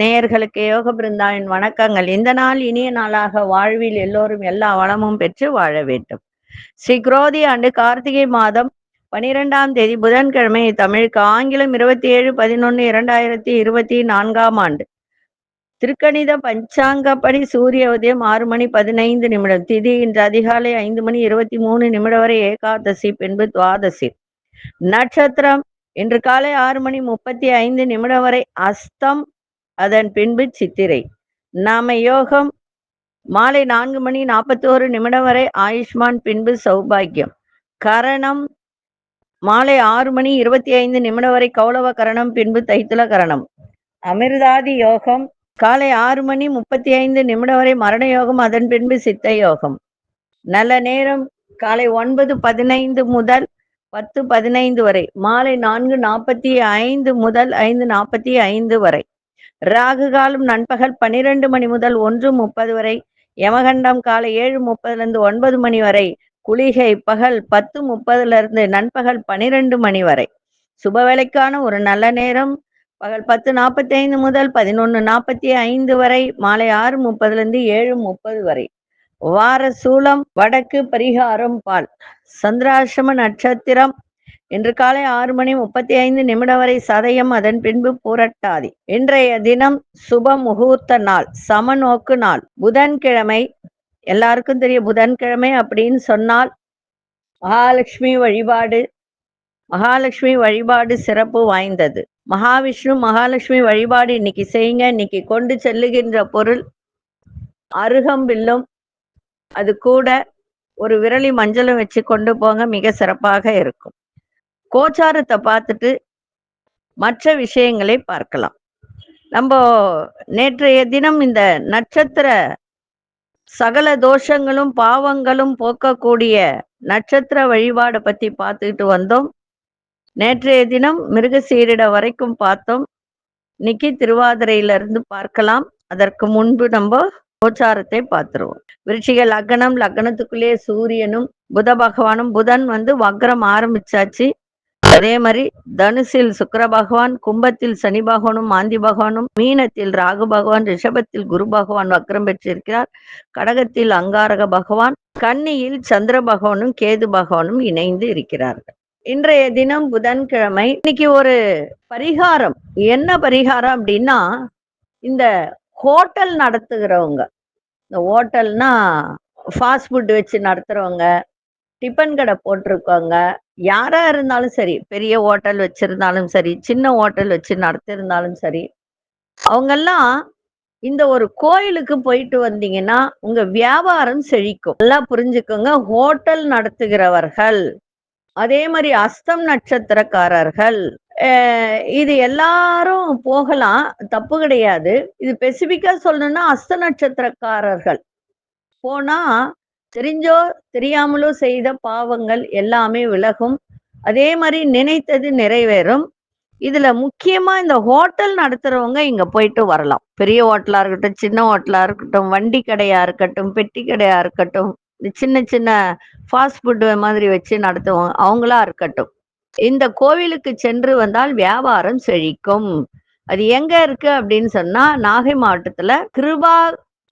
நேயர்களுக்கு யோக பிருந்தாவின் வணக்கங்கள். இந்த நாள் இனிய நாளாக வாழ்வில் எல்லோரும் எல்லா வளமும் பெற்று வாழ வேண்டும். ஸ்ரீ குரோதி ஆண்டு கார்த்திகை மாதம் பனிரெண்டாம் தேதி புதன்கிழமை தமிழுக்கு ஆங்கிலம் இருபத்தி ஏழு பதினொன்னு இரண்டாயிரத்தி இருபத்தி நான்காம் ஆண்டு. திருக்கணித பஞ்சாங்கப்படி சூரிய உதயம் ஆறு மணி பதினைந்து நிமிடம். திதி இன்று அதிகாலை ஐந்து மணி இருபத்தி மூணு நிமிடம் வரை ஏகாதசி பின்பு துவாதசி. நட்சத்திரம் இன்று காலை ஆறு மணி முப்பத்தி ஐந்து நிமிடம் வரை அஸ்தம் அதன் பின்பு சித்திரை. நாம யோகம் மாலை நான்கு மணி நாற்பத்தி ஒரு நிமிடம் வரை ஆயுஷ்மான் பின்பு சௌபாகியம். கரணம் மாலை ஆறு மணி இருபத்தி ஐந்து நிமிடம் வரை கௌளவ கரணம் பின்பு தைத்துல கரணம். அமிர்தாதி யோகம் காலை ஆறு மணி முப்பத்தி ஐந்து நிமிடம் வரை மரண யோகம் அதன் பின்பு சித்த யோகம். நல்ல நேரம் காலை ஒன்பது பதினைந்து முதல் பத்து பதினைந்து வரை மாலை நான்கு நாற்பத்தி ஐந்து முதல் ஐந்து நாற்பத்தி ஐந்து வரை. ராகு காலம் நண்பகல் பன்னிரண்டு மணி முதல் ஒன்று முப்பது வரை யமகண்டம் காலை ஏழு முப்பதுல இருந்து ஒன்பது மணி வரை குளிகை பகல் பத்து முப்பதுல இருந்து நண்பகல் பனிரெண்டு மணி வரை. சுபவேளைக்கான ஒரு நல்ல நேரம் பகல் பத்து நாற்பத்தி ஐந்து முதல் பதினொன்று நாற்பத்தி ஐந்து வரை மாலை ஆறு முப்பதுலேருந்து ஏழு முப்பது வரை. வார சூலம் வடக்கு பரிகாரம் பால். சந்திராசிரம நட்சத்திரம். இன்று காலை ஆறு மணி முப்பத்தி ஐந்து நிமிடம் வரை சதயம் அதன் பின்பு புரட்டாதி. இன்றைய தினம் சுப முகூர்த்த நாள் சமநோக்கு நாள். புதன்கிழமை. எல்லாருக்கும் தெரியும் புதன்கிழமை அப்படின்னு சொன்னால் மகாலட்சுமி வழிபாடு. மகாலட்சுமி வழிபாடு சிறப்பு வாய்ந்தது. மகாவிஷ்ணு மகாலட்சுமி வழிபாடு இன்னைக்கு செய்யுங்க. இன்னைக்கு கொண்டு செல்லுகின்ற பொருள் அருகம்பில்லும். அது கூட ஒரு விரலி மஞ்சளும் வச்சு கொண்டு போங்க. மிக சிறப்பாக இருக்கும். கோச்சாரத்தை பார்த்துட்டு மற்ற விஷயங்களை பார்க்கலாம். நம்ம நேற்றைய தினம் இந்த நட்சத்திர சகல தோஷங்களும் பாவங்களும் போக்கக்கூடிய நட்சத்திர வழிபாடை பத்தி பார்த்துக்கிட்டு வந்தோம். நேற்றைய தினம் மிருகசீரிட வரைக்கும் பார்த்தோம். இன்னைக்கு திருவாதிரையில இருந்து பார்க்கலாம். அதற்கு முன்பு நம்ம கோச்சாரத்தை பார்த்துருவோம். விருட்சிக லக்னம் லக்னத்துக்குள்ளேயே சூரியனும் புத பகவானும் புதன் வந்து வக்ரம் ஆரம்பிச்சாச்சு. அதே மாதிரி தனுசில் சுக்கர பகவான் கும்பத்தில் சனி பகவானும் மாந்தி பகவானும் மீனத்தில் ராகு பகவான் ரிஷபத்தில் குரு பகவான் வக்ரம் பெற்றிருக்கிறார். கடகத்தில் அங்காரக பகவான் கன்னியில் சந்திர பகவானும் கேது பகவானும் இணைந்து இருக்கிறார்கள். இன்றைய தினம் புதன்கிழமை. இன்னைக்கு ஒரு பரிகாரம். என்ன பரிகாரம் அப்படின்னா இந்த ஹோட்டல் நடத்துகிறவங்க. இந்த ஹோட்டல்னா ஃபாஸ்ட் ஃபுட் வச்சு நடத்துறவங்க டிஃபன் கடை போட்டிருக்கவங்க யாரா இருந்தாலும் சரி பெரிய ஹோட்டல் வச்சிருந்தாலும் சரி சின்ன ஹோட்டல் வச்சு நடத்திருந்தாலும் சரி அவங்கெல்லாம் இந்த ஒரு கோயிலுக்கு போயிட்டு வந்தீங்கன்னா உங்க வியாபாரம் செழிக்கும். நல்லா புரிஞ்சுக்கோங்க ஹோட்டல் நடத்துகிறவர்கள். அதே மாதிரி அஸ்தம் நட்சத்திரக்காரர்கள் இது எல்லாரும் போகலாம். தப்பு கிடையாது. இது ஸ்பெசிபிக்கா சொல்லணும்னா அஸ்த நட்சத்திரக்காரர்கள். போனா தெரிஞ்சோ தெரியாமலோ செய்த பாவங்கள் எல்லாமே விலகும். அதே மாதிரி நினைத்தது நிறைவேறும். இதுல முக்கியமா இந்த ஹோட்டல் நடத்துறவங்க இங்க போயிட்டு வரலாம். பெரிய ஹோட்டலா இருக்கட்டும் சின்ன ஹோட்டலா இருக்கட்டும் வண்டி கடையா இருக்கட்டும் பெட்டி கடையா இருக்கட்டும் இந்த சின்ன சின்ன ஃபாஸ்ட் ஃபுட் மாதிரி வச்சு நடத்துவாங்க அவங்களா இருக்கட்டும். இந்த கோவிலுக்கு சென்று வந்தால் வியாபாரம் செழிக்கும். அது எங்க இருக்கு அப்படின்னு சொன்னா நாகை மாவட்டத்துல கிருபா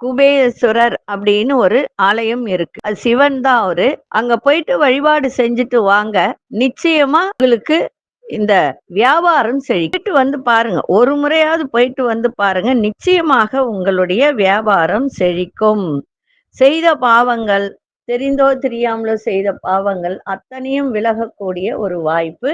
குபேஸ்வரர் அப்படின்னு ஒரு ஆலயம் இருக்கு. அது சிவன் தான் அவரு. அங்க போயிட்டு வழிபாடு செஞ்சுட்டு வாங்க. நிச்சயமா உங்களுக்கு இந்த வியாபாரம் செழிக்கிட்டு வந்து பாருங்க. ஒரு முறையாவது போயிட்டு வந்து பாருங்க. நிச்சயமாக உங்களுடைய வியாபாரம் செழிக்கும். செய்த பாவங்கள் தெரிந்தோ தெரியாமலோ செய்த பாவங்கள் அத்தனையும் விலகக்கூடிய ஒரு வாய்ப்பு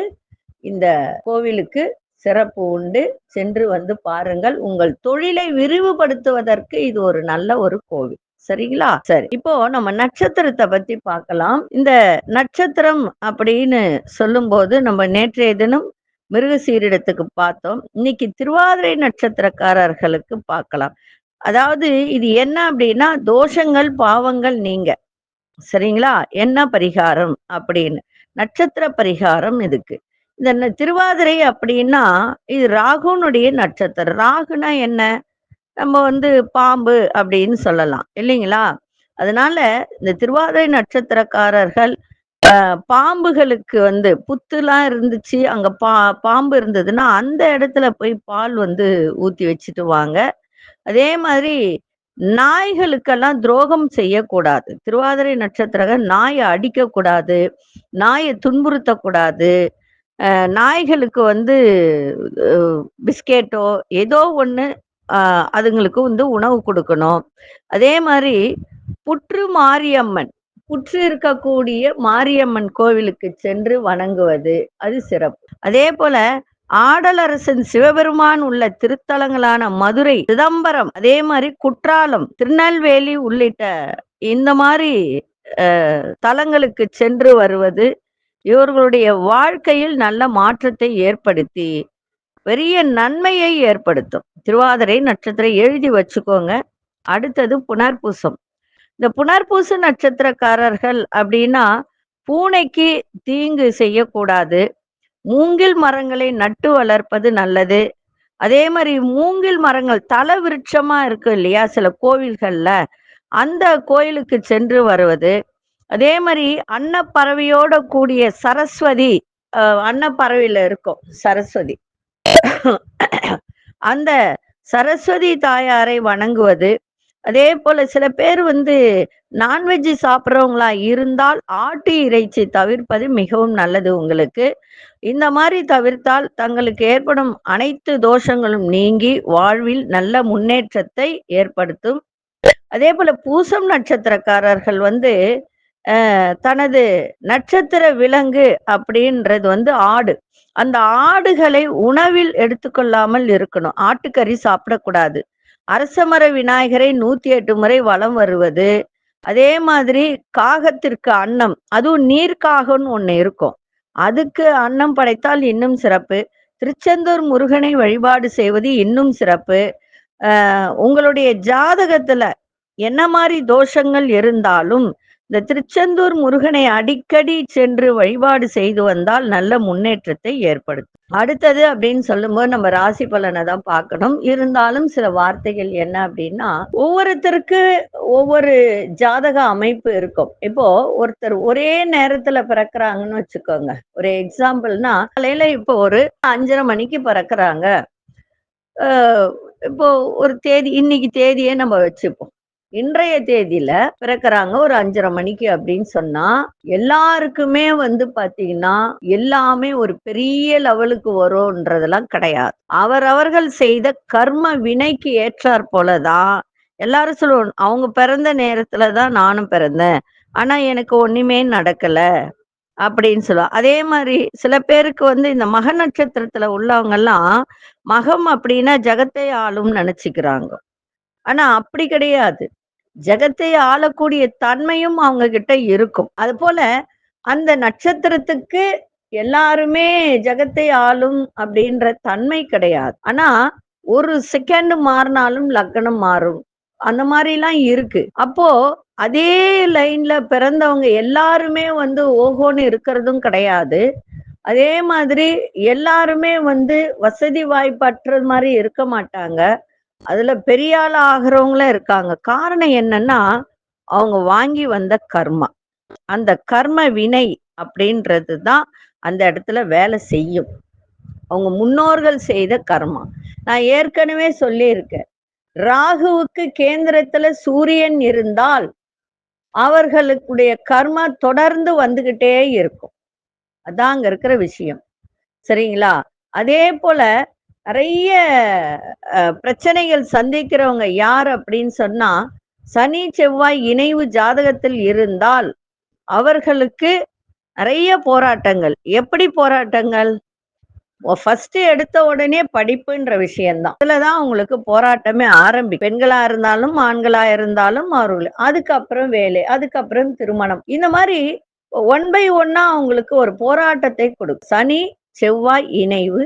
இந்த கோவிலுக்கு சிறப்பு உண்டு. சென்று வந்து பாருங்கள். உங்கள் தொழிலை விரிவுபடுத்துவதற்கு இது ஒரு நல்ல ஒரு கோவில். சரிங்களா? சரி. இப்போ நம்ம நட்சத்திரத்தை பத்தி பார்க்கலாம். இந்த நட்சத்திரம் அப்படின்னு சொல்லும்போது நம்ம நேற்றைய தினம் மிருகசீரிடத்துக்கு பார்த்தோம். இன்னைக்கு திருவாதிரை நட்சத்திரக்காரர்களுக்கு பார்க்கலாம். அதாவது இது என்ன அப்படின்னா தோஷங்கள் பாவங்கள் நீங்க. சரிங்களா? என்ன பரிகாரம் அப்படின்னு. நட்சத்திர பரிகாரம் இதுக்கு. இந்த திருவாதிரை அப்படின்னா இது ராகுனுடைய நட்சத்திரம். ராகுனா என்ன? நம்ம வந்து பாம்பு அப்படின்னு சொல்லலாம். இல்லைங்களா? அதனால இந்த திருவாதிரை நட்சத்திரக்காரர்கள் பாம்புகளுக்கு வந்து புத்துலாம் இருந்துச்சு அங்க பா பாம்பு இருந்ததுன்னா அந்த இடத்துல போய் பால் வந்து ஊத்தி வச்சுட்டு வாங்க. அதே மாதிரி நாய்களுக்கெல்லாம் துரோகம் செய்யக்கூடாது. திருவாதிரை நட்சத்திரக நாயை அடிக்கக்கூடாது நாயை துன்புறுத்தக்கூடாது. நாய்களுக்கு வந்து பிஸ்கெட்டோ ஏதோ ஒன்று அதுங்களுக்கு வந்து உணவு கொடுக்கணும். அதே மாதிரி புற்று மாரியம்மன் புற்று இருக்கக்கூடிய மாரியம்மன் கோவிலுக்கு சென்று வணங்குவது அது சிறப்பு. அதே போல ஆடலரசன் சிவபெருமான் உள்ள திருத்தலங்களான மதுரை சிதம்பரம் அதே மாதிரி குற்றாலம் திருநெல்வேலி உள்ளிட்ட இந்த மாதிரி தலங்களுக்கு சென்று வருவது இவர்களுடைய வாழ்க்கையில் நல்ல மாற்றத்தை ஏற்படுத்தி பெரிய நன்மையை ஏற்படுத்தும். திருவாதிரை நட்சத்திரம் எழுதி வச்சுக்கோங்க. அடுத்தது புனர்பூசம். இந்த புனர்பூச நட்சத்திரக்காரர்கள் அப்படின்னா பூனைக்கு தீங்கு செய்யக்கூடாது. மூங்கில் மரங்களை நட்டு வளர்ப்பது நல்லது. அதே மாதிரி மூங்கில் மரங்கள் தலை விருட்சமா இருக்கு இல்லையா சில கோவில்கள்ல. அந்த கோயிலுக்கு சென்று வருவது. அதே மாதிரி அன்னப்பறவையோட கூடிய சரஸ்வதி அன்னப்பறவையில இருக்கும் சரஸ்வதி. அந்த சரஸ்வதி தாயாரை வணங்குவது அதே போல சில பேர் வந்து நான்வெஜ் சாப்பிட்றவங்களா இருந்தால் ஆட்டு இறைச்சி தவிர்ப்பது மிகவும் நல்லது உங்களுக்கு. இந்த மாதிரி தவிர்த்தால் தங்களுக்கு ஏற்படும் அனைத்து தோஷங்களும் நீங்கி வாழ்வில் நல்ல முன்னேற்றத்தை ஏற்படுத்தும். அதே போல பூசம் நட்சத்திரக்காரர்கள் வந்து தனது நட்சத்திர விலங்கு அப்படின்றது வந்து ஆடு. அந்த ஆடுகளை உணவில் எடுத்துக்கொள்ளாமல் இருக்கணும். ஆட்டுக்கறி சாப்பிடக்கூடாது. அரசமர விநாயகரை நூத்தி எட்டு முறை வலம் வருவது. அதே மாதிரி காகத்திற்கு அன்னம் அதுவும் நீர்க்காகம்னு ஒண்ணு இருக்கும். அதுக்கு அன்னம் படைத்தால் இன்னும் சிறப்பு. திருச்செந்தூர் முருகனை வழிபாடு செய்வது இன்னும் சிறப்பு. உங்களுடைய ஜாதகத்துல என்ன மாதிரி தோஷங்கள் இருந்தாலும் இந்த திருச்செந்தூர் முருகனை அடிக்கடி சென்று வழிபாடு செய்து வந்தால் நல்ல முன்னேற்றத்தை ஏற்படுத்தும். அடுத்தது அப்படின்னு சொல்லும்போது நம்ம ராசி பலனை தான் பார்க்கணும். இருந்தாலும் சில வார்த்தைகள் என்ன அப்படின்னா ஒவ்வொருத்தருக்கு ஒவ்வொரு ஜாதக அமைப்பு இருக்கும். இப்போ ஒருத்தர் ஒரே நேரத்துல பிறக்குறாங்கன்னு வச்சுக்கோங்க. ஒரு எக்ஸாம்பிள்னா காலையில இப்போ ஒரு அஞ்சரை மணிக்கு பிறக்குறாங்க. இப்போ ஒரு தேதி இன்னைக்கு தேதியே நம்ம வச்சுப்போம். இன்றைய தேதியில பிறக்கிறாங்க ஒரு அஞ்சரை மணிக்கு அப்படின்னு சொன்னா எல்லாருக்குமே வந்து பாத்தீங்கன்னா எல்லாமே ஒரு பெரிய லெவலுக்கு வரும்ன்றதெல்லாம் கிடையாது. அவரவர்கள் செய்த கர்ம வினைக்கு ஏற்றார் போலதான் எல்லாரும் சொல்லுவோம் அவங்க பிறந்த நேரத்துல தான் நானும் பிறந்தேன். ஆனா எனக்கு ஒண்ணுமே நடக்கல. அப்படின்னு சொல்லுவோம் அதே மாதிரி சில பேருக்கு வந்து இந்த மக நட்சத்திரத்துல உள்ளவங்க எல்லாம் மகம் அப்படின்னா ஜகத்தை ஆளும் நினைச்சுக்கிறாங்க. ஆனா அப்படி கிடையாது. ஜெகத்தை ஆளக்கூடிய தன்மையும் அவங்க கிட்ட இருக்கும். அது போல அந்த நட்சத்திரத்துக்கு எல்லாருமே ஜெகத்தை ஆளும் அப்படின்ற தன்மை கிடையாது. ஆனா ஒரு செகண்ட் மாறினாலும் லக்னம் மாறும். அந்த மாதிரிலாம் இருக்கு. அப்போ அதே லைன்ல பிறந்தவங்க எல்லாருமே வந்து ஓஹோன்னு இருக்கிறதும் கிடையாது. அதே மாதிரி எல்லாருமே வந்து வசதி வாய்ப்பற்ற மாதிரி இருக்க மாட்டாங்க. அதுல பெரிய ஆள் ஆகிறவங்களும் இருக்காங்க. காரணம் என்னன்னா அவங்க வாங்கி வந்த கர்மா. அந்த கர்ம வினை அப்படின்றது தான் அந்த இடத்துல வேலை செய்யும். அவங்க முன்னோர்கள் செய்த கர்மா. நான் ஏற்கனவே சொல்லியிருக்கேன். ராகுவுக்கு கேந்திரத்துல சூரியன் இருந்தால் அவர்களுடைய கர்மா தொடர்ந்து வந்துகிட்டே இருக்கும். அதான் அங்க இருக்கிற விஷயம். சரிங்களா? அதே போல நிறைய பிரச்சனைகள் சந்திக்கிறவங்க யார் அப்படின்னு சொன்னா சனி செவ்வாய் இணைவு ஜாதகத்தில் இருந்தால் அவர்களுக்கு நிறைய போராட்டங்கள். எப்படி போராட்டங்கள்? ஃபர்ஸ்ட் எடுத்த உடனே படிப்புன்ற விஷயம்தான். அதுலதான் அவங்களுக்கு போராட்டமே ஆரம்பி பெண்களா இருந்தாலும் ஆண்களா இருந்தாலும் அவர்கள் அதுக்கப்புறம் வேலை அதுக்கப்புறம் திருமணம். இந்த மாதிரி ஒன் பை ஒன்னா அவங்களுக்கு ஒரு போராட்டத்தை கொடுக்கும் சனி செவ்வாய் இணைவு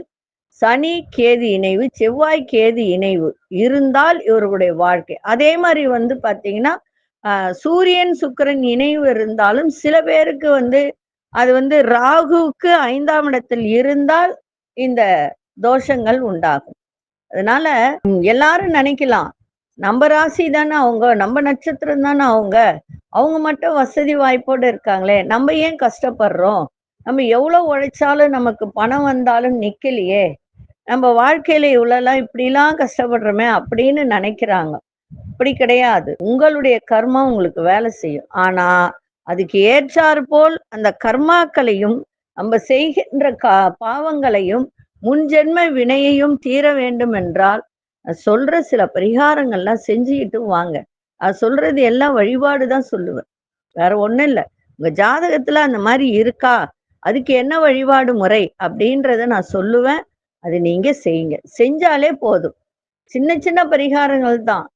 சனி கேது இணைவு செவ்வாய் கேது இணைவு இருந்தால் இவர்களுடைய வாழ்க்கை. அதே மாதிரி வந்து பாத்தீங்கன்னா சூரியன் சுக்கிரன் இணைவு இருந்தாலும் சில பேருக்கு வந்து அது வந்து ராகுவுக்கு ஐந்தாம் இடத்தில் இருந்தால் இந்த தோஷங்கள் உண்டாகும். அதனால எல்லாரும் நினைக்கலாம் நம்ம ராசி தானே அவங்க நம்ம நட்சத்திரம் தானே அவங்க அவங்க மட்டும் வசதி வாய்ப்போடு இருக்காங்களே நம்ம ஏன் கஷ்டப்படுறோம்? நம்ம எவ்வளோ உழைச்சாலும் நமக்கு பணம் வந்தாலும் நிற்கலையே நம்ம வாழ்க்கையில இவ்வளவுலாம் இப்படிலாம் கஷ்டப்படுறோமே அப்படின்னு நினைக்கிறாங்க. அப்படி கிடையாது. உங்களுடைய கர்மா உங்களுக்கு வேலை செய்யும். ஆனா அதுக்கு ஏற்றாறு போல் அந்த கர்மாக்களையும் நம்ம செய்கின்ற கா பாவங்களையும் முன்ஜென்ம வினையையும் தீர வேண்டும் என்றால் சொல்ற சில பரிகாரங்கள்லாம் செஞ்சுக்கிட்டு வாங்க. அது சொல்றது எல்லாம் வழிபாடு தான் சொல்லுவேன். வேற ஒன்றும் இல்லை. உங்க ஜாதகத்துல அந்த மாதிரி இருக்கா? அதுக்கு என்ன வழிபாடு முறை? அப்படின்றத நான் சொல்லுவேன். அது நீங்க செய்யுங்க. செஞ்சாலே போதும். சின்ன சின்ன பரிகாரங்கள் தான்.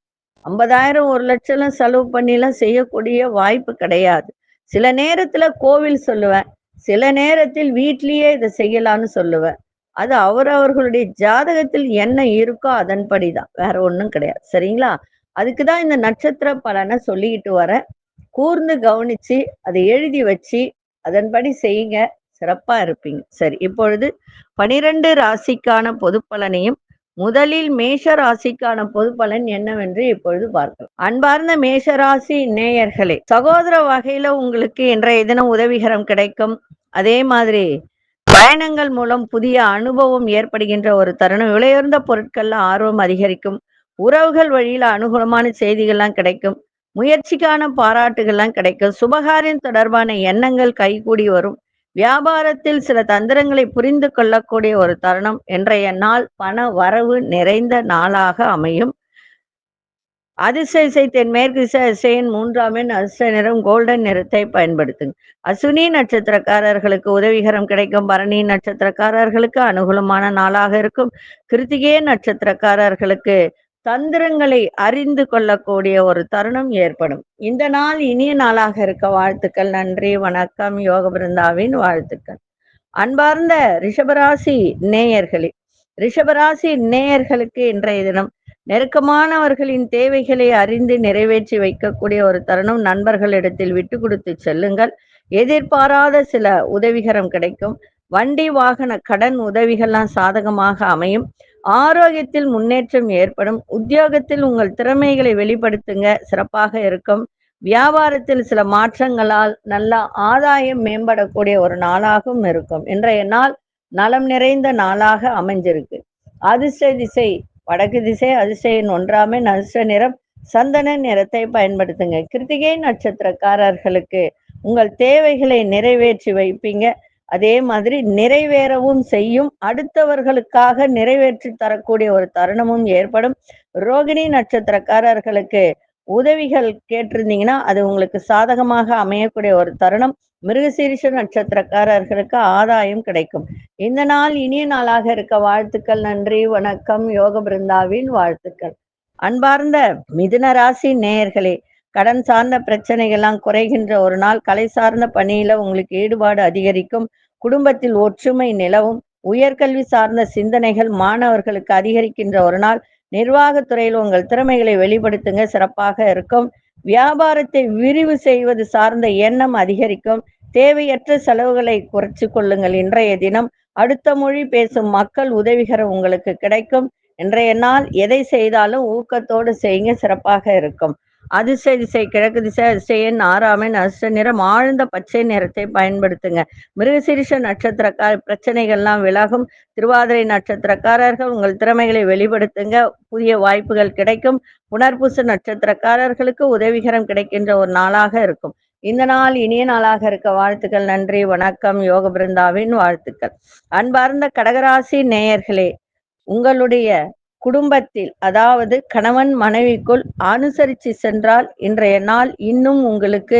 ஐம்பதாயிரம் ஒரு லட்சம் செலவு பண்ணிலாம் செய்யக்கூடிய வாய்ப்பு கிடையாது. சில நேரத்துல கோவில் சொல்லுவேன். சில நேரத்தில் வீட்லயே இதை செய்யலாம்னு சொல்லுவேன். அது அவரவர்களுடைய ஜாதகத்தில் என்ன இருக்கோ அதன்படி தான். வேற ஒன்றும் கிடையாது. சரிங்களா? அதுக்கு தான் இந்த நட்சத்திர பலனை சொல்லிக்கிட்டு வரேன். கூர்ந்து கவனிச்சு அதை எழுதி வச்சு அதன்படி செய்யுங்க. சிறப்பா இருப்பீங்க. சரி இப்பொழுது பனிரெண்டு ராசிக்கான பொது பலனையும் முதலில் மேஷ ராசிக்கான பொது பலன் என்னவென்று இப்பொழுது பார்க்கலாம். அன்பார்ந்த மேஷ ராசி நேயர்களே சகோதர வகையில உங்களுக்கு இன்றைய தினம் உதவிகரம் கிடைக்கும். அதே மாதிரி பயணங்கள் மூலம் புதிய அனுபவம் ஏற்படுகின்ற ஒரு தருணம் விலையுயர்ந்த பொருட்கள்ல ஆர்வம் அதிகரிக்கும். உறவுகள் வழியில அனுகூலமான செய்திகள்லாம் கிடைக்கும். முயற்சிக்கான பாராட்டுகள்லாம் கிடைக்கும். சுபகாரியம் தொடர்பான எண்ணங்கள் கைகூடி வரும். வியாபாரத்தில் சில தந்திரங்களை புரிந்து கொள்ளக்கூடிய ஒரு தருணம் இன்றைய நாள் பண வரவு நிறைந்த நாளாக அமையும். அதிசய தென்மேற்கு திசையின் மூன்றாம் எண் அதிர்ஷ்ட நிறம் கோல்டன் நிறத்தை பயன்படுத்துங்க. அசுனி நட்சத்திரக்காரர்களுக்கு உதவிகரம் கிடைக்கும். பரணி நட்சத்திரக்காரர்களுக்கு அனுகூலமான நாளாக இருக்கும். கிருத்திகே நட்சத்திரக்காரர்களுக்கு தந்திரங்களை அறிந்து கொள்ளக்கூடிய ஒரு தருணம் ஏற்படும். இந்த நாள் இனிய நாளாக இருக்க வாழ்த்துக்கள் நன்றி வணக்கம் யோக பிருந்தாவின் வாழ்த்துக்கள். அன்பார்ந்த ரிஷபராசி நேயர்களே ரிஷபராசி நேயர்களுக்கு இன்றைய தினம் நெருக்கமானவர்களின் தேவைகளை அறிந்து நிறைவேற்றி வைக்கக்கூடிய ஒரு தருணம் நண்பர்களிடத்தில் விட்டு கொடுத்து செல்லுங்கள். எதிர்பாராத சில உதவிகரம் கிடைக்கும். வண்டி வாகன கடன் உதவிகள்லாம் சாதகமாக அமையும். ஆரோக்கியத்தில் முன்னேற்றம் ஏற்படும். உத்தியோகத்தில் உங்கள் திறமைகளை வெளிப்படுத்துங்க. சிறப்பாக இருக்கும். வியாபாரத்தில் சில மாற்றங்களால் நல்ல ஆதாயம் மேம்படக்கூடிய ஒரு நாளாகவும் இருக்கும். இன்றைய நாள் நலம் நிறைந்த நாளாக அமைஞ்சிருக்கு. அதிர்ஷ்ட திசை வடக்கு திசை அதிர்ஷ்டன் ஒன்றாமே அதிர்ஷ்ட நிறம் சந்தன நிறத்தை பயன்படுத்துங்க. கிருத்திகை நட்சத்திரக்காரர்களுக்கு உங்கள் தேவைகளை நிறைவேற்றி வைப்பீங்க. அதே மாதிரி நிறைவேறவும் செய்யும். அடுத்தவர்களுக்காக நிறைவேற்றி தரக்கூடிய ஒரு தருணமும் ஏற்படும். ரோகிணி நட்சத்திரக்காரர்களுக்கு உதவிகள் கேட்டிருந்தீங்கன்னா அது உங்களுக்கு சாதகமாக அமையக்கூடிய ஒரு தருணம். மிருகசீரிஷ நட்சத்திரக்காரர்களுக்கு ஆதாயம் கிடைக்கும். இந்த நாள் இனிய நாளாக இருக்க வாழ்த்துக்கள் நன்றி வணக்கம் யோக பிருந்தாவின் வாழ்த்துக்கள். அன்பார்ந்த மிதுன ராசி நேயர்களே கடன் சார்ந்த பிரச்சனைகள்லாம் குறைகின்ற ஒரு நாள் கலை சார்ந்த பணியில உங்களுக்கு ஈடுபாடு அதிகரிக்கும். குடும்பத்தில் ஒற்றுமை நிலவும். உயர்கல்வி சார்ந்த சிந்தனைகள் மாணவர்களுக்கு அதிகரிக்கின்ற ஒரு நாள். நிர்வாகத்துறையில் உங்கள் திறமைகளை வெளிப்படுத்துங்க சிறப்பாக இருக்கும். வியாபாரத்தை விரிவு செய்வது சார்ந்த எண்ணம் அதிகரிக்கும். தேவையற்ற செலவுகளை குறைச்சு கொள்ளுங்கள் இன்றைய தினம். அடுத்த மொழி பேசும் மக்கள் உதவிகரம் உங்களுக்கு கிடைக்கும். இன்றைய நாள் எதை செய்தாலும் ஊக்கத்தோடு செய்யுங்க சிறப்பாக இருக்கும். அதிர்ஷ்ட திசை கிழக்கு திசை அதிசயன் ஆறாமன் அதிர்ஷ்ட நிறம் ஆழ்ந்த பச்சை நிறத்தை பயன்படுத்துங்க. மிருகசிரிஷ நட்சத்திரக்கார பிரச்சனைகள்லாம் விலகும். திருவாதிரை நட்சத்திரக்காரர்கள் உங்கள் திறமைகளை வெளிப்படுத்துங்க. புதிய வாய்ப்புகள் கிடைக்கும். புனர்பூச நட்சத்திரக்காரர்களுக்கு உதவிகரம் கிடைக்கின்ற ஒரு நாளாக இருக்கும். இந்த நாள் இனிய நாளாக இருக்க வாழ்த்துக்கள் நன்றி வணக்கம் யோக பிருந்தாவின் வாழ்த்துக்கள். அன்பார்ந்த கடகராசி நேயர்களே உங்களுடைய குடும்பத்தில் அதாவது கணவன் மனைவிக்குள் அனுசரித்து சென்றால் இன்றைய நாள் இன்னும் உங்களுக்கு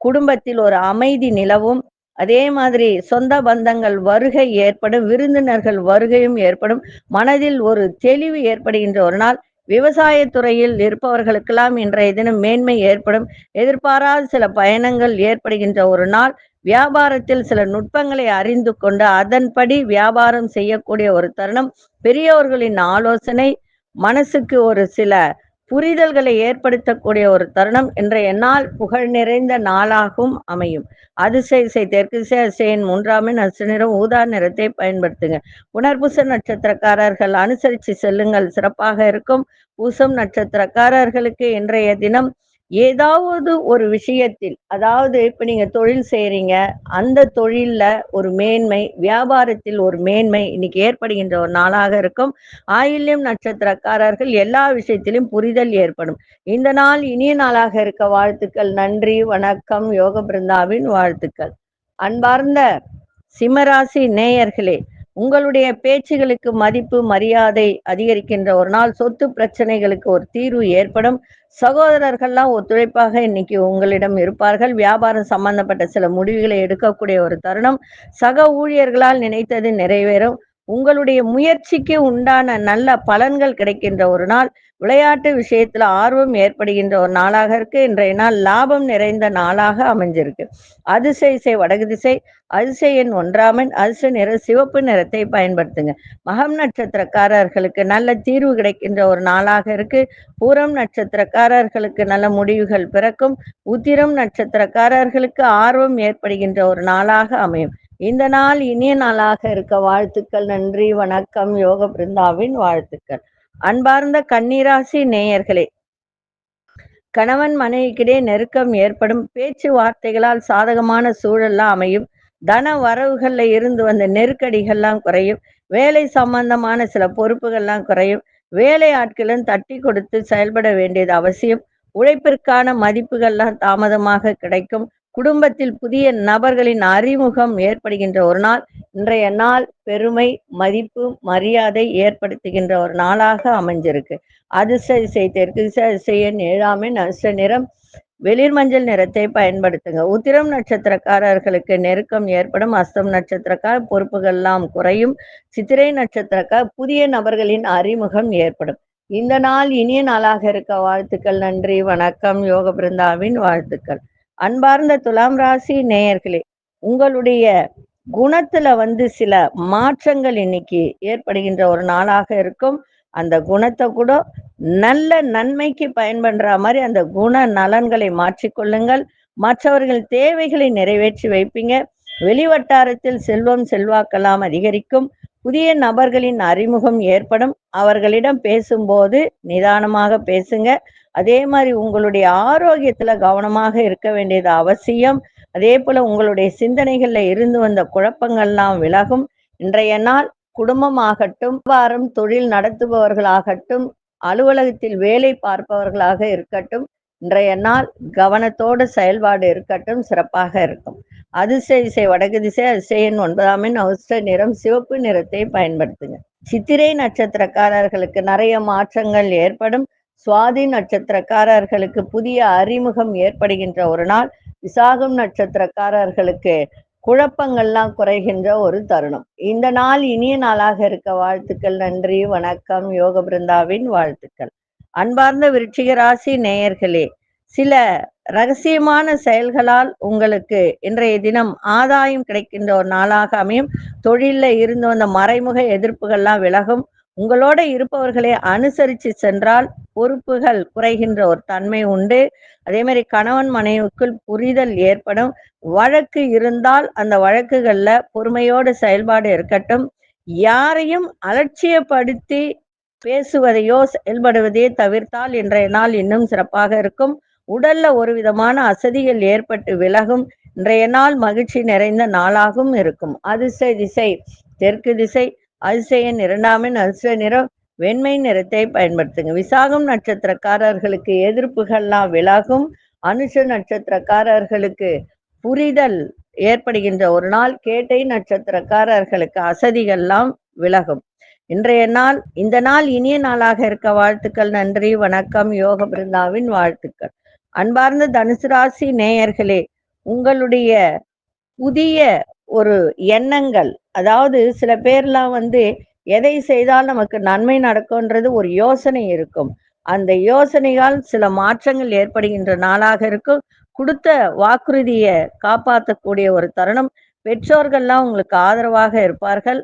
குடும்பத்தில் ஒரு அமைதி நிலவும். அதே மாதிரி சொந்த பந்தங்கள் வருகை ஏற்படும் விருந்தினர்கள் வருகையும் ஏற்படும். மனதில் ஒரு தெளிவு ஏற்படுகின்ற ஒரு நாள். விவசாயத்துறையில் இருப்பவர்களுக்கெல்லாம் இன்றைய தினம் மேன்மை ஏற்படும். எதிர்பாராத சில பயணங்கள் ஏற்படுகின்ற ஒரு நாள். வியாபாரத்தில் சில நுட்பங்களை அறிந்து கொண்டு அதன்படி வியாபாரம் செய்யக்கூடிய ஒரு தருணம். பெரியவர்களின் ஆலோசனை மனசுக்கு ஒரு சில புரிதல்களை ஏற்படுத்தக்கூடிய ஒரு தருணம். இன்றைய நாள் புகழ் நிறைந்த நாளாகவும் அமையும். அதிசய இசை தெற்கு திசை அதிசயின் மூன்றாமின் அசு நிறம் ஊதா நிறத்தை பயன்படுத்துங்க. புனர்பூச நட்சத்திரக்காரர்கள் அனுசரித்து செல்லுங்கள். சிறப்பாக இருக்கும். பூசம் நட்சத்திரக்காரர்களுக்கு இன்றைய தினம் ஏதாவது ஒரு விஷயத்தில் அதாவது இப்ப நீங்க தொழில் செய்றீங்க அந்த தொழில்ல ஒரு மேன்மை வியாபாரத்தில் ஒரு மேன்மை இன்னைக்கு ஏற்படுகின்ற ஒரு நாளாக இருக்கும். ஆயில்யம் நட்சத்திரக்காரர்கள் எல்லா விஷயத்திலும் புரிதல் ஏற்படும். இந்த நாள் இனிய நாளாக இருக்க வாழ்த்துக்கள். நன்றி வணக்கம். யோக பிருந்தாவின் வாழ்த்துக்கள். அன்பார்ந்த சிம்மராசி நேயர்களே உங்களுடைய பேச்சுகளுக்கு மதிப்பு மரியாதை அதிகரிக்கின்ற ஒரு நாள் சொத்து பிரச்சனைகளுக்கு ஒரு தீர்வு ஏற்படும். சகோதரர்கள்லாம் ஒத்துழைப்பாக இன்னைக்கு உங்களிடம் இருப்பார்கள். வியாபாரம் சம்பந்தப்பட்ட சில முடிவுகளை எடுக்கக்கூடிய ஒரு தருணம். சக ஊழியர்களால் நினைத்தது நிறைவேறும். உங்களுடைய முயற்சிக்கு உண்டான நல்ல பலன்கள் கிடைக்கின்ற ஒரு நாள். விளையாட்டு விஷயத்துல ஆர்வம் ஏற்படுகின்ற ஒரு நாளாக இருக்கு. இன்றைய நாள் லாபம் நிறைந்த நாளாக அமைஞ்சிருக்கு. அதிசை இசை வடகு திசை அதிசை எண் ஒன்றாமன் அதிசய நிற சிவப்பு நிறத்தை பயன்படுத்துங்க. மகம் நட்சத்திரக்காரர்களுக்கு நல்ல தீர்வு கிடைக்கின்ற ஒரு நாளாக இருக்கு. பூரம் நட்சத்திரக்காரர்களுக்கு நல்ல முடிவுகள் பிறக்கும். உத்திரம் நட்சத்திரக்காரர்களுக்கு ஆர்வம் ஏற்படுகின்ற ஒரு நாளாக அமையும். இந்த நாள் இனிய நாளாக இருக்க வாழ்த்துக்கள். நன்றி வணக்கம். யோக பிருந்தாவின் வாழ்த்துக்கள். அன்பார்ந்த கன்னிராசி நேயர்களே கணவன் மனைவிக்கிடையே நெருக்கம் ஏற்படும் பேச்சுவார்த்தைகளால் சாதகமான சூழல்லாம் அமையும் தன வரவுகள்ல இருந்து வந்த நெருக்கடிகள்லாம் குறையும் வேலை சம்பந்தமான சில பொறுப்புகள்லாம் குறையும் வேலை ஆட்களும் தட்டி கொடுத்து செயல்பட வேண்டியது அவசியம் உழைப்பிற்கான மதிப்புகள்லாம் தாமதமாக கிடைக்கும் குடும்பத்தில் புதிய நபர்களின் அறிமுகம் ஏற்படுகின்ற ஒரு நாள் இன்றைய நாள் பெருமை மதிப்பு மரியாதை ஏற்படுத்துகின்ற ஒரு நாளாக அமைஞ்சிருக்கு. அதிர்ஷ்ட இசை தெற்கு திசை அதிசயன் ஏழாமின் நிறம். வெளிர் மஞ்சள் நிறத்தை பயன்படுத்துங்க. உத்திரம் நட்சத்திரக்காரர்களுக்கு நெருக்கம் ஏற்படும். அஸ்தம் நட்சத்திரக்கார் பொறுப்புகள்லாம் குறையும். சித்திரை நட்சத்திரக்கார் புதிய நபர்களின் அறிமுகம் ஏற்படும். இந்த நாள் இனிய நாளாக இருக்க. வாழ்த்துக்கள் நன்றி வணக்கம். யோக பிருந்தாவின் வாழ்த்துக்கள். அன்பார்ந்த துலாம் ராசி நேயர்களே உங்களுடைய குணத்துல வந்து சில மாற்றங்கள் இன்னைக்கு ஏற்படுகின்ற ஒரு நாளாக இருக்கும். அந்த குணத்தை கூட நல்ல நன்மைக்கு பயன்படுற மாதிரி அந்த குண நலன்களை மாற்றிக்கொள்ளுங்கள் மற்றவர்கள் தேவைகளை நிறைவேற்றி வைப்பீங்க. வெளிவட்டாரத்தில் செல்வம் செல்வாக்கெல்லாம் அதிகரிக்கும். புதிய நபர்களின் அறிமுகம் ஏற்படும். அவர்களிடம் பேசும்போது நிதானமாக பேசுங்க. அதே மாதிரி உங்களுடைய ஆரோக்கியத்துல கவனமாக இருக்க வேண்டியது அவசியம். அதே போல உங்களுடைய சிந்தனைகள்ல இருந்து வந்த குழப்பங்கள்லாம் விலகும். இன்றைய நாள் குடும்பமாகட்டும் வாரம் தொழில் நடத்துபவர்களாகட்டும் அலுவலகத்தில் வேலை பார்ப்பவர்களாக இருக்கட்டும் இன்றைய நாள் கவனத்தோடு செயல்பாடு இருக்கட்டும் சிறப்பாக இருக்கும். அதிசய இசை வடக்கு திசை அதிசயன் ஒன்பதாம் எண் அவசர நிறம் சிவப்பு நிறத்தை பயன்படுத்துங்க. சித்திரை நட்சத்திரக்காரர்களுக்கு நிறைய மாற்றங்கள் ஏற்படும். சுவாதி நட்சத்திரக்காரர்களுக்கு புதிய அறிமுகம் ஏற்படுகின்ற ஒரு நாள் விசாகம் நட்சத்திரக்காரர்களுக்கு குழப்பங்கள்லாம் குறைகின்ற ஒரு தருணம். இந்த நாள் இனிய நாளாக இருக்க வாழ்த்துக்கள் நன்றி வணக்கம் யோக பிருந்தாவின் வாழ்த்துக்கள். அன்பார்ந்த விருட்சிக ராசி நேயர்களே சில ரகசியமான செயல்களால் உங்களுக்கு இன்றைய தினம் ஆதாயம் கிடைக்கின்ற ஒரு நாளாக அமையும். தொழில்ல இருந்து வந்த மறைமுக எதிர்ப்புகள்லாம் விலகும். உங்களோட இருப்பவர்களை அனுசரித்து சென்றால் பொறுப்புகள் குறைகின்ற ஒரு தன்மை உண்டு. அதே மாதிரி கணவன் மனைவிக்குள் புரிதல் ஏற்படும். வழக்கு இருந்தால் அந்த வழக்குகள்ல பொறுமையோடு செயல்பாடு இருக்கட்டும். யாரையும் அலட்சியப்படுத்தி பேசுவதையோ செயல்படுவதையே தவிர்த்தால் இன்றைய நாள் இன்னும் சிறப்பாக இருக்கும். உடல்ல ஒரு விதமான அசதிகள் ஏற்பட்டு விலகும். இன்றைய நாள் மகிழ்ச்சி நிறைந்த நாளாகவும் இருக்கும். அதிசய திசை தெற்கு திசை அதிசயன் இரண்டாமின் அதிசய நிறம் வெண்மை நிறத்தை பயன்படுத்துங்க. விசாகம் நட்சத்திரக்காரர்களுக்கு எதிர்ப்புகள்லாம் விலகும். அனுஷ நட்சத்திரக்காரர்களுக்கு புரிதல் ஏற்படுகின்ற ஒரு நாள் கேட்டை நட்சத்திரக்காரர்களுக்கு அசதிகள்லாம் விலகும். இன்றைய நாள் இந்த நாள் இனிய நாளாக இருக்க வாழ்த்துக்கள் நன்றி வணக்கம் யோக பிருந்தாவின் வாழ்த்துக்கள். அன்பார்ந்த தனுசு ராசி நேயர்களே உங்களுடைய புதிய ஒரு எண்ணங்கள். அதாவது சில பேர்லாம் வந்து எதை செய்தால் நமக்கு நன்மை நடக்கும்ன்றது ஒரு யோசனை இருக்கும். அந்த யோசனையால் சில மாற்றங்கள் ஏற்படுகின்ற நாளாக இருக்கும். கொடுத்த வாக்குறுதியை காப்பாற்றக்கூடிய ஒரு தருணம். பெற்றோர்கள்லாம் உங்களுக்கு ஆதரவாக இருப்பார்கள்.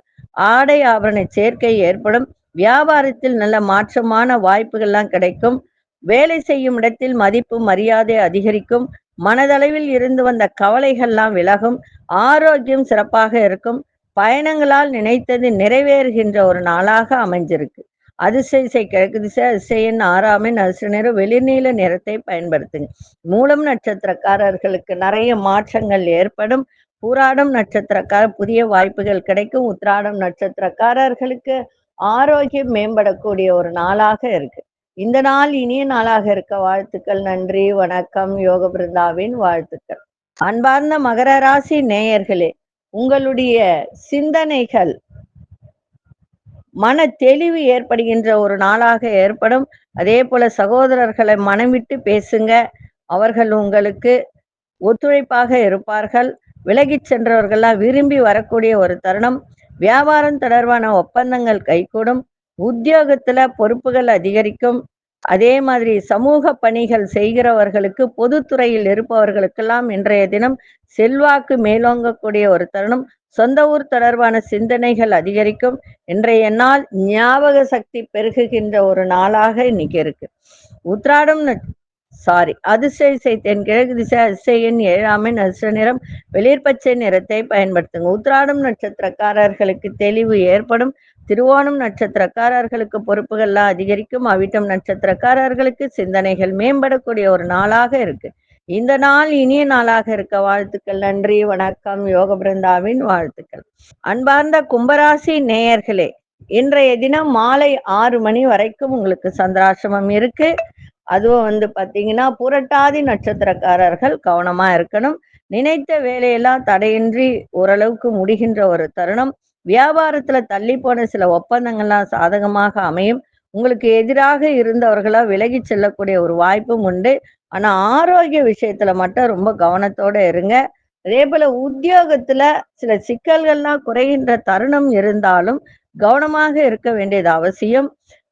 ஆடை ஆபரண சேர்க்கை ஏற்படும். வியாபாரத்தில் நல்ல மாற்றமான வாய்ப்புகள்லாம் கிடைக்கும். வேலை செய்யும் இடத்தில் மதிப்பு மரியாதை அதிகரிக்கும். மனதளவில் இருந்து வந்த கவலைகள்லாம் விலகும் ஆரோக்கியம் சிறப்பாக இருக்கும் பயணங்களால் நினைத்தது நிறைவேறுகின்ற ஒரு நாளாக அமைஞ்சிருக்கு. அதிசய கிழக்கு திசை அதிசயன் ஆறாமின் அதிர்ஷ்ட நிறம் வெளிநீல நிறத்தை பயன்படுத்துங்க. மூலம் நட்சத்திரக்காரர்களுக்கு நிறைய மாற்றங்கள் ஏற்படும். பூராடம் நட்சத்திரக்கார புதிய வாய்ப்புகள் கிடைக்கும். உத்ராடம் நட்சத்திரக்காரர்களுக்கு ஆரோக்கியம் மேம்படக்கூடிய ஒரு நாளாக இருக்கு. இந்த நாள் இனிய நாளாக இருக்க வாழ்த்துக்கள் நன்றி வணக்கம் யோக பிருந்தாவின் வாழ்த்துக்கள். அன்பார்ந்த மகர ராசி நேயர்களே உங்களுடைய சிந்தனைகள் மன தெளிவு ஏற்படுகின்ற ஒரு நாளாக ஏற்படும். அதே போல சகோதரர்களை மனம் விட்டு பேசுங்க. அவர்கள் உங்களுக்கு ஒத்துழைப்பாக இருப்பார்கள். விலகிச் சென்றவர்கள்லாம் விரும்பி வரக்கூடிய ஒரு தருணம். வியாபாரம் தொடர்பான ஒப்பந்தங்கள் கைகூடும். உத்தியோகத்துல பொறுப்புகள் அதிகரிக்கும். அதே மாதிரி சமூக பணிகள் செய்கிறவர்களுக்கு பொதுத்துறையில் இருப்பவர்களுக்கெல்லாம் இன்றைய தினம் செல்வாக்கு மேலோங்கக்கூடிய ஒரு தருணம். சொந்த ஊர் தொடர்பான சிந்தனைகள் அதிகரிக்கும். இன்றைய நாள் ஞாபக சக்தி பெருகுகின்ற ஒரு நாளாக இன்னைக்கு இருக்கு. உத்ராடம் சாரி அதிசய தென் கிழக்கு திசை அதிசயன் ஏழாமின் அதிர்ஷ்ட நிறம் வெளிர்பச்சை நிறத்தை பயன்படுத்துங்க. உத்ராடம் நட்சத்திரக்காரர்களுக்கு தெளிவு ஏற்படும். திருவோணம் நட்சத்திரக்காரர்களுக்கு பொறுப்புகள்லாம் அதிகரிக்கும். அவிட்டம் நட்சத்திரக்காரர்களுக்கு சிந்தனைகள் மேம்படக்கூடிய ஒரு நாளாக இருக்கு. இந்த நாள் இனிய நாளாக இருக்க வாழ்த்துக்கள். நன்றி வணக்கம். யோக பிருந்தாவின் வாழ்த்துக்கள். அன்பார்ந்த கும்பராசி நேயர்களே இன்றைய தினம் மாலை ஆறு மணி வரைக்கும் உங்களுக்கு சந்திராசிரமம் இருக்கு. அதுவும் வந்து பாத்தீங்கன்னா புரட்டாதி நட்சத்திரக்காரர்கள் கவனமா இருக்கணும். நினைத்த வேலையெல்லாம் தடையின்றி ஓரளவுக்கு முடிகின்ற ஒரு தருணம். வியாபாரத்துல தள்ளி போன சில ஒப்பந்தங்கள்லாம் சாதகமாக அமையும். உங்களுக்கு எதிராக இருந்தவர்களா விலகி செல்லக்கூடிய ஒரு வாய்ப்பும் உண்டு. ஆனா ஆரோக்கிய விஷயத்துல மட்டும் ரொம்ப கவனத்தோட இருங்க. அதே போல உத்தியோகத்துல சில சிக்கல்கள்லாம் குறைகின்ற தருணம் இருந்தாலும் கவனமாக இருக்க வேண்டியது அவசியம்.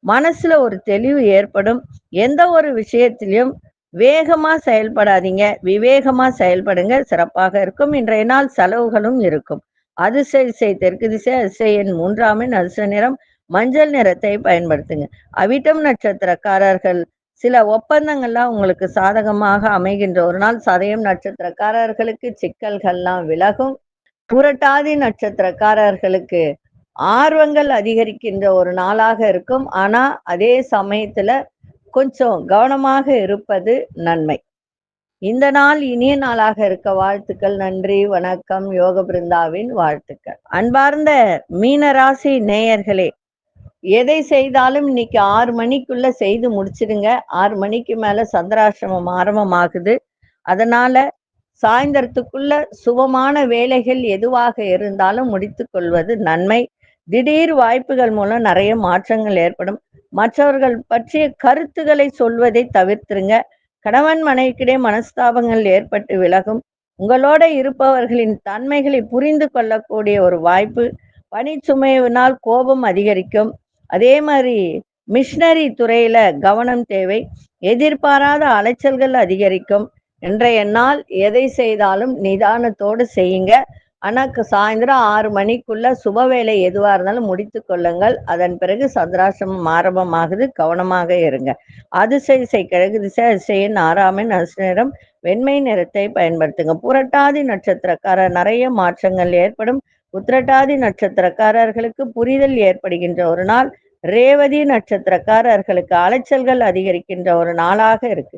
மனசுல ஒரு தெளிவு ஏற்படும். எந்த ஒரு விஷயத்திலையும் வேகமா செயல்படாதீங்க. விவேகமா செயல்படுங்க. சிறப்பாக இருக்கும். இன்றைய நாள் செலவுகளும் இருக்கும். அதிசய திசை தெற்கு திசை அதிசையின் மூன்றாமின் அதிர்ஷ்ட நிறம். மஞ்சள் நிறத்தை பயன்படுத்துங்க. அவிட்டம் நட்சத்திரக்காரர்கள் சில ஒப்பந்தங்கள்லாம் உங்களுக்கு சாதகமாக அமைகின்ற ஒரு நாள். சதயம் நட்சத்திரக்காரர்களுக்கு சிக்கல்கள்லாம் விலகும். புரட்டாதி நட்சத்திரக்காரர்களுக்கு ஆர்வங்கள் அதிகரிக்கின்ற ஒரு நாளாக இருக்கும். ஆனா அதே சமயத்துல கொஞ்சம் கவனமாக இருப்பது நன்மை. இந்த நாள் இனிய நாளாக இருக்க வாழ்த்துக்கள் நன்றி வணக்கம் யோக பிருந்தாவின் வாழ்த்துக்கள். அன்பார்ந்த மீனராசி நேயர்களே எதை செய்தாலும் இன்னைக்கு ஆறு மணிக்குள்ள செய்து முடிச்சிடுங்க. ஆறு மணிக்கு மேல சந்திராசிரமம் ஆரம்பமாகுது. அதனால சாயந்தரத்துக்குள்ள சுபமான வேலைகள் எதுவாக இருந்தாலும் முடித்து கொள்வது நன்மை. திடீர் வாய்ப்புகள் மூலம் நிறைய மாற்றங்கள் ஏற்படும். மற்றவர்கள் பற்றிய கருத்துக்களை சொல்வதை தவிர்த்துருங்க. கணவன் மனைவிக்கிடையே மனஸ்தாபங்கள் ஏற்பட்டு விலகும். உங்களோட இருப்பவர்களின் தன்மைகளை புரிந்து கொள்ளக்கூடிய ஒரு வாய்ப்பு. பணிச்சுமையினால் கோபம் அதிகரிக்கும். அதே மாதிரி மிஷினரி துறையில கவனம் தேவை. எதிர்பாராத அலைச்சல்கள் அதிகரிக்கும். இன்றைய நாள் எதை செய்தாலும் நிதானத்தோடு செய்யுங்க. ஆனால் சாயந்தரம் ஆறு மணிக்குள்ள சுப வேலை எதுவாக இருந்தாலும் முடித்து கொள்ளுங்கள். அதன் பிறகு சந்திராசிரமம் ஆரம்பமாகுது. கவனமாக இருங்க. அதிசய திசை கிழக்கு திசை அதிசயன் ஆறாமின் நிறம். வெண்மை நிறத்தை பயன்படுத்துங்க. புரட்டாதி நட்சத்திரக்காரர் நிறைய மாற்றங்கள் ஏற்படும். உத்திரட்டாதி நட்சத்திரக்காரர்களுக்கு புரிதல் ஏற்படுகின்ற ஒரு நாள். ரேவதி நட்சத்திரக்காரர்களுக்கு அலைச்சல்கள் அதிகரிக்கின்ற ஒரு நாளாக இருக்கு.